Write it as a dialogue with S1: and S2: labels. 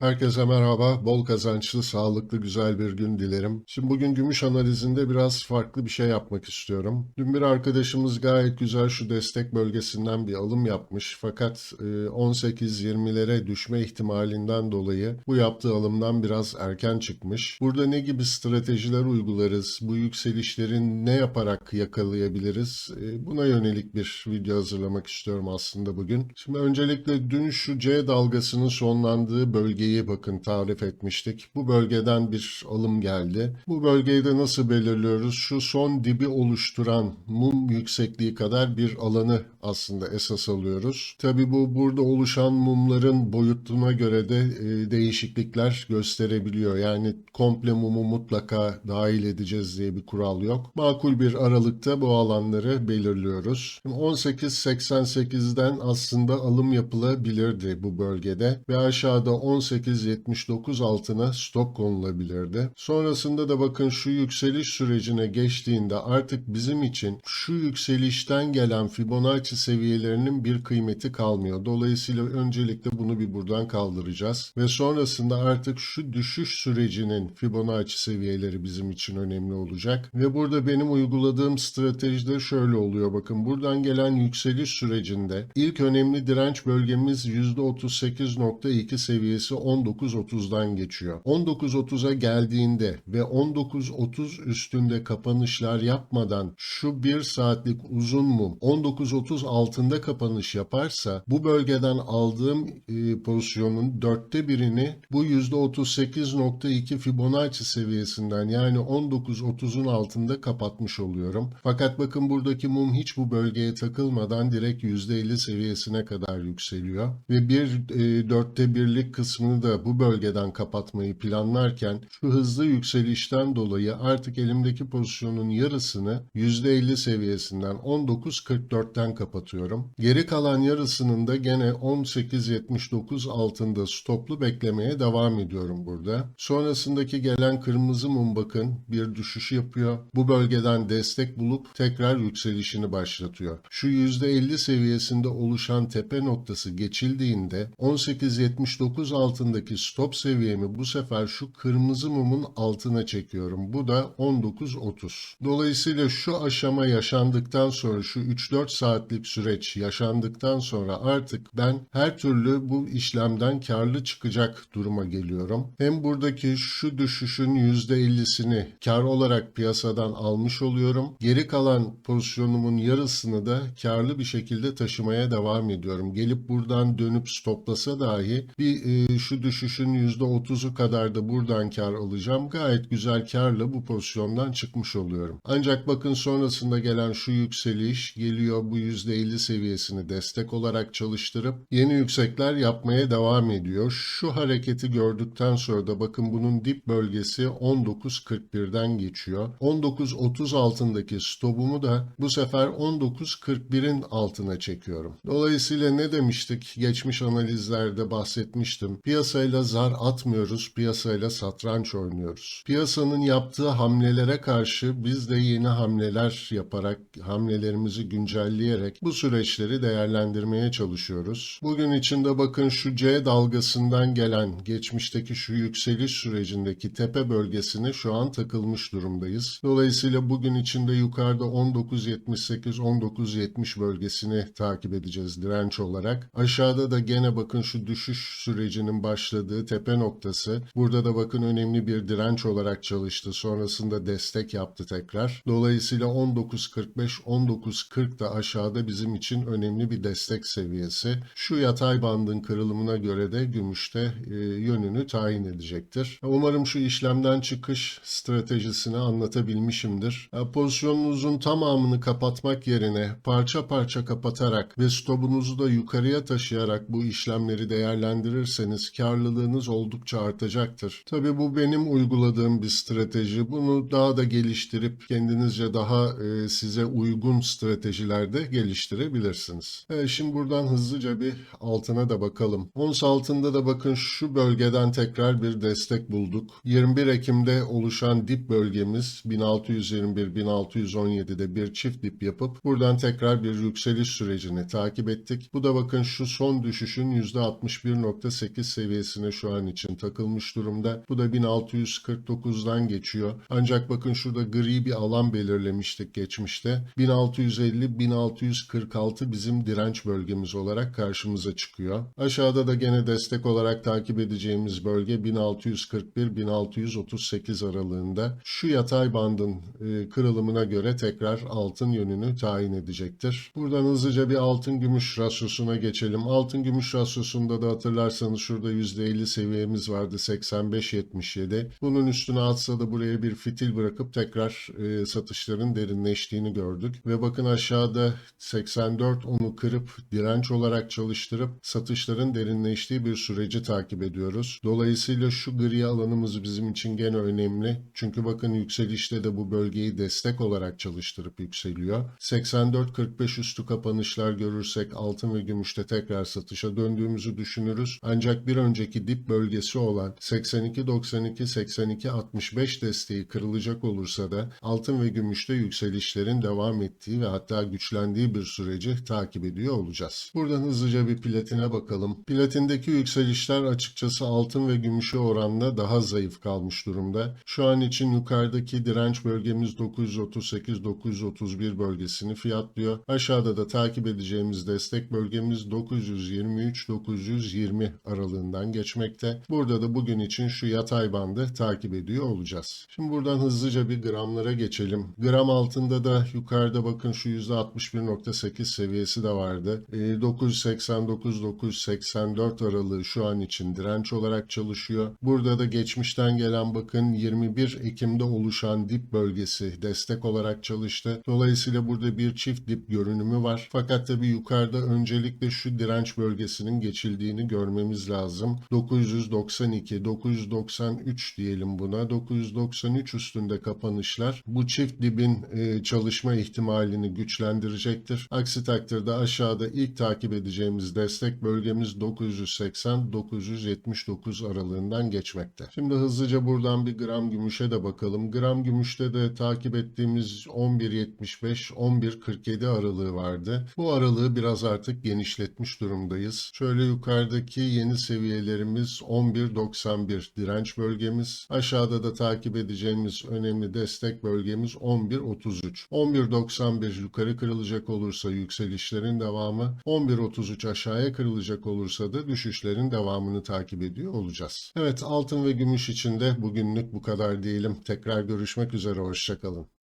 S1: Herkese merhaba, bol kazançlı, sağlıklı, güzel bir gün dilerim. Şimdi bugün gümüş analizinde biraz farklı bir şey yapmak istiyorum. Dün bir arkadaşımız gayet güzel şu destek bölgesinden bir alım yapmış. Fakat e, 18-20'lere düşme ihtimalinden dolayı bu yaptığı alımdan biraz erken çıkmış. Burada ne gibi stratejiler uygularız, bu yükselişlerin ne yaparak yakalayabiliriz? E, Buna yönelik bir video hazırlamak istiyorum aslında bugün. Şimdi öncelikle dün şu C dalgasının sonlandığı bölgeyi bakın tarif etmiştik. Bu bölgeden bir alım geldi. Bu bölgeyi de nasıl belirliyoruz? Şu son dibi oluşturan mum yüksekliği kadar bir alanı aslında esas alıyoruz. Tabi bu burada oluşan mumların boyutuna göre de e, değişiklikler gösterebiliyor. Yani komple mumu mutlaka dahil edeceğiz diye bir kural yok. Makul bir aralıkta bu alanları belirliyoruz. Şimdi 18.88'den aslında alım yapılabilirdi bu bölgede ve aşağıda 18.79 altına stop konulabilirdi. Sonrasında da bakın şu yükseliş sürecine geçtiğinde artık bizim için şu yükselişten gelen Fibonacci seviyelerinin bir kıymeti kalmıyor. Dolayısıyla öncelikle bunu bir buradan kaldıracağız ve sonrasında artık şu düşüş sürecinin Fibonacci seviyeleri bizim için önemli olacak. Ve burada benim uyguladığım stratejide şöyle oluyor. Bakın buradan gelen yükseliş sürecinde ilk önemli direnç bölgemiz %38.2 seviyesi 19.30'dan geçiyor. 19.30'a geldiğinde ve 19.30 üstünde kapanışlar yapmadan şu 1 saatlik uzun mum 19.30 altında kapanış yaparsa bu bölgeden aldığım e, pozisyonun dörtte birini bu %38.2 Fibonacci seviyesinden yani 19.30'un altında kapatmış oluyorum. Fakat bakın buradaki mum hiç bu bölgeye takılmadan direkt %50 seviyesine kadar yükseliyor. Ve bir e, dörtte birlik kısmını da bu bölgeden kapatmayı planlarken şu hızlı yükselişten dolayı artık elimdeki pozisyonun yarısını %50 seviyesinden 19.44'ten kapatıyorum. Geri kalan yarısının da gene 18.79 altında stoplu beklemeye devam ediyorum burada. Sonrasındaki gelen kırmızı mum bakın bir düşüş yapıyor. Bu bölgeden destek bulup tekrar yükselişini başlatıyor. Şu %50 seviyesinde oluşan tepe noktası geçildiğinde 18.79 altındaki stop seviyemi bu sefer şu kırmızı mumun altına çekiyorum. Bu da 19.30. Dolayısıyla şu aşama yaşandıktan sonra şu 3-4 saatlik süreç yaşandıktan sonra artık ben her türlü bu işlemden karlı çıkacak duruma geliyorum. Hem buradaki şu düşüşün %50'sini kar olarak piyasadan almış oluyorum. Geri kalan pozisyonumun yarısını da karlı bir şekilde taşımaya devam ediyorum. Gelip buradan dönüp stoplasa dahi bir e, şu düşüşün %30'u kadar da buradan kar alacağım. Gayet güzel karla bu pozisyondan çıkmış oluyorum. Ancak bakın sonrasında gelen şu yükseliş geliyor bu %50 seviyesini destek olarak çalıştırıp yeni yüksekler yapmaya devam ediyor. Şu hareketi gördükten sonra da bakın bunun dip bölgesi 19.41'den geçiyor. 19.30 altındaki stopumu da bu sefer 19.41'in altına çekiyorum. Dolayısıyla ne demiştik? Geçmiş analizlerde bahsetmiştim. Piyasayla zar atmıyoruz, piyasayla satranç oynuyoruz. Piyasanın yaptığı hamlelere karşı biz de yeni hamleler yaparak, hamlelerimizi güncelleyerek bu süreçleri değerlendirmeye çalışıyoruz. Bugün içinde bakın şu C dalgasından gelen geçmişteki şu yükseliş sürecindeki tepe bölgesine şu an takılmış durumdayız. Dolayısıyla bugün içinde yukarıda 19.78-19.70 bölgesini takip edeceğiz direnç olarak. Aşağıda da gene bakın şu düşüş sürecinin başladığı tepe noktası. Burada da bakın önemli bir direnç olarak çalıştı. Sonrasında destek yaptı tekrar. Dolayısıyla 19.45-19.40 da aşağıda bizim için önemli bir destek seviyesi. Şu yatay bandın kırılımına göre de gümüşte e, yönünü tayin edecektir. Umarım şu işlemden çıkış stratejisini anlatabilmişimdir. Ya, Pozisyonunuzun tamamını kapatmak yerine parça parça kapatarak ve stopunuzu da yukarıya taşıyarak bu işlemleri değerlendirirseniz karlılığınız oldukça artacaktır. Tabii bu benim uyguladığım bir strateji. Bunu daha da geliştirip kendinizce daha e, size uygun stratejilerde geliştirebilirsiniz. Evet, şimdi buradan hızlıca bir altına da bakalım. Ons altında da bakın şu bölgeden tekrar bir destek bulduk. 21 Ekim'de oluşan dip bölgemiz 1621-1617'de bir çift dip yapıp buradan tekrar bir yükseliş sürecini takip ettik. Bu da bakın şu son düşüşün %61.8 seviyesi seviyesine şu an için takılmış durumda. Bu da 1649'dan geçiyor. Ancak bakın şurada gri bir alan belirlemiştik geçmişte. 1650-1646 bizim direnç bölgemiz olarak karşımıza çıkıyor. Aşağıda da gene destek olarak takip edeceğimiz bölge 1641-1638 aralığında. Şu yatay bandın e, kırılımına göre tekrar altın yönünü tayin edecektir. Buradan hızlıca bir altın gümüş rasyosuna geçelim. Altın gümüş rasyosunda da hatırlarsanız şurada %50 seviyemiz vardı 85-77. Bunun üstüne atsa da buraya bir fitil bırakıp tekrar e, satışların derinleştiğini gördük. Ve bakın aşağıda 84 onu kırıp direnç olarak çalıştırıp satışların derinleştiği bir süreci takip ediyoruz. Dolayısıyla şu gri alanımız bizim için gene önemli. Çünkü bakın yükselişte de bu bölgeyi destek olarak çalıştırıp yükseliyor. 84-45 üstü kapanışlar görürsek altın ve gümüşte tekrar satışa döndüğümüzü düşünürüz. Ancak bir önceki dip bölgesi olan 82-92-82-65 desteği kırılacak olursa da altın ve gümüşte yükselişlerin devam ettiği ve hatta güçlendiği bir süreci takip ediyor olacağız. Buradan hızlıca bir platine bakalım. Platindeki yükselişler açıkçası altın ve gümüşe oranla daha zayıf kalmış durumda. Şu an için yukarıdaki direnç bölgemiz 938-931 bölgesini fiyatlıyor. Aşağıda da takip edeceğimiz destek bölgemiz 923-920 aralığından geçmekte. Burada da bugün için şu yatay bandı takip ediyor olacağız. Şimdi buradan hızlıca bir gramlara geçelim. Gram altında da yukarıda bakın şu %61.8 seviyesi de vardı. E, 989-984 aralığı şu an için direnç olarak çalışıyor. Burada da geçmişten gelen bakın 21 Ekim'de oluşan dip bölgesi destek olarak çalıştı. Dolayısıyla burada bir çift dip görünümü var. Fakat tabi yukarıda öncelikle şu direnç bölgesinin geçildiğini görmemiz lazım. 992, 993 diyelim buna. 993 üstünde kapanışlar bu çift dibin e, çalışma ihtimalini güçlendirecektir. Aksi takdirde aşağıda ilk takip edeceğimiz destek bölgemiz 980-979 aralığından geçmekte. Şimdi hızlıca buradan bir gram gümüşe de bakalım. Gram gümüşte de takip ettiğimiz 11.75-11.47 aralığı vardı. Bu aralığı biraz artık genişletmiş durumdayız. Şöyle yukarıdaki yeni seviyelerimiz 11.91 direnç bölgemiz. Aşağıda da takip edeceğimiz önemli destek bölgemiz 11.33. 11.91 yukarı kırılacak olursa yükselişlerin devamı, 11.33 aşağıya kırılacak olursa da düşüşlerin devamını takip ediyor olacağız. Evet altın ve gümüş için de bugünlük bu kadar diyelim. Tekrar görüşmek üzere hoşçakalın.